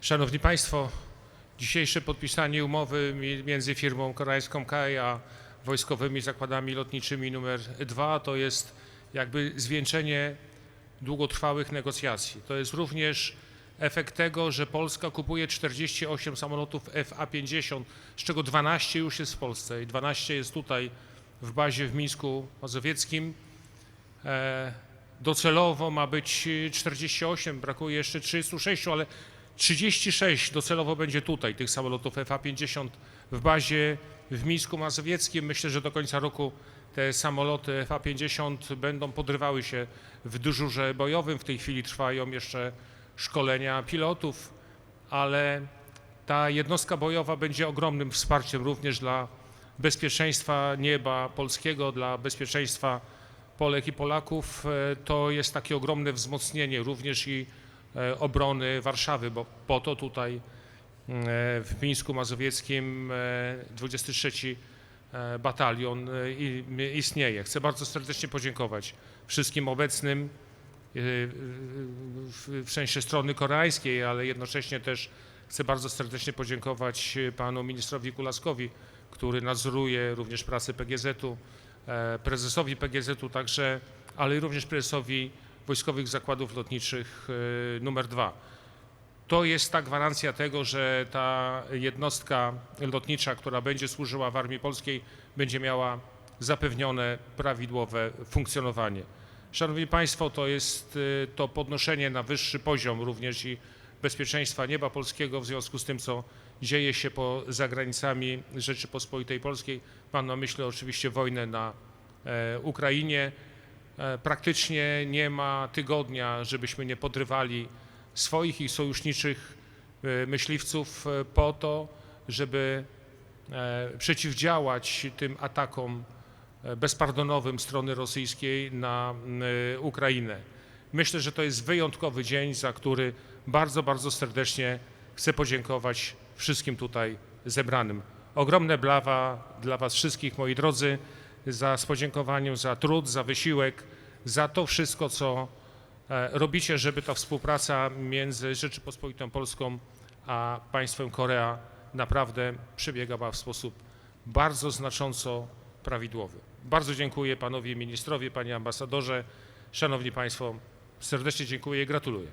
Szanowni Państwo, dzisiejsze podpisanie umowy mi- między firmą koreańską KAI a wojskowymi zakładami lotniczymi numer 2 to jest jakby zwieńczenie długotrwałych negocjacji. To jest również efekt tego, że Polska kupuje 48 samolotów FA-50, z czego 12 już jest w Polsce i 12 jest tutaj w bazie w Mińsku Mazowieckim. E, Docelowo ma być 48, brakuje jeszcze 36, ale 36 docelowo będzie tutaj tych samolotów FA-50 w bazie w Mińsku Mazowieckim. Myślę, że do końca roku te samoloty FA-50 będą podrywały się w dyżurze bojowym. W tej chwili trwają jeszcze szkolenia pilotów, ale ta jednostka bojowa będzie ogromnym wsparciem również dla bezpieczeństwa nieba polskiego, dla bezpieczeństwa Polek i Polaków. E, To jest takie ogromne wzmocnienie również i obrony Warszawy, bo po to tutaj e, w Mińsku Mazowieckim e, 23 e, batalion e, istnieje. Chcę bardzo serdecznie podziękować wszystkim obecnym e, w sensie strony koreańskiej, ale jednocześnie też chcę bardzo serdecznie podziękować panu ministrowi Kulaskowi, który nadzoruje również pracę PGZ-u, e, prezesowi PGZ-u także, ale również prezesowi Wojskowych Zakładów Lotniczych e, numer 2. To jest ta gwarancja tego, że ta jednostka lotnicza, która będzie służyła w Armii Polskiej, będzie miała zapewnione prawidłowe funkcjonowanie. Szanowni Państwo, to jest y, to podnoszenie na wyższy poziom również i bezpieczeństwa nieba polskiego w związku z tym, co dzieje się poza granicami Rzeczypospolitej Polskiej. Mam na myśli oczywiście wojnę na e, Ukrainie. E, Praktycznie nie ma tygodnia, żebyśmy nie podrywali swoich i sojuszniczych e, myśliwców e, po to, żeby przeciwdziałać tym atakom bezpardonowym strony rosyjskiej na Ukrainę. Myślę, że to jest wyjątkowy dzień, za który bardzo, bardzo serdecznie chcę podziękować wszystkim tutaj zebranym. Ogromne brawa dla Was wszystkich, moi drodzy, za z podziękowaniem za trud, za wysiłek, za to wszystko, co e, robicie, żeby ta współpraca między Rzeczypospolitą Polską a państwem Korea naprawdę przebiegała w sposób bardzo znacząco prawidłowy. Bardzo dziękuję panowie ministrowie, panie ambasadorze, szanowni państwo, serdecznie dziękuję i gratuluję.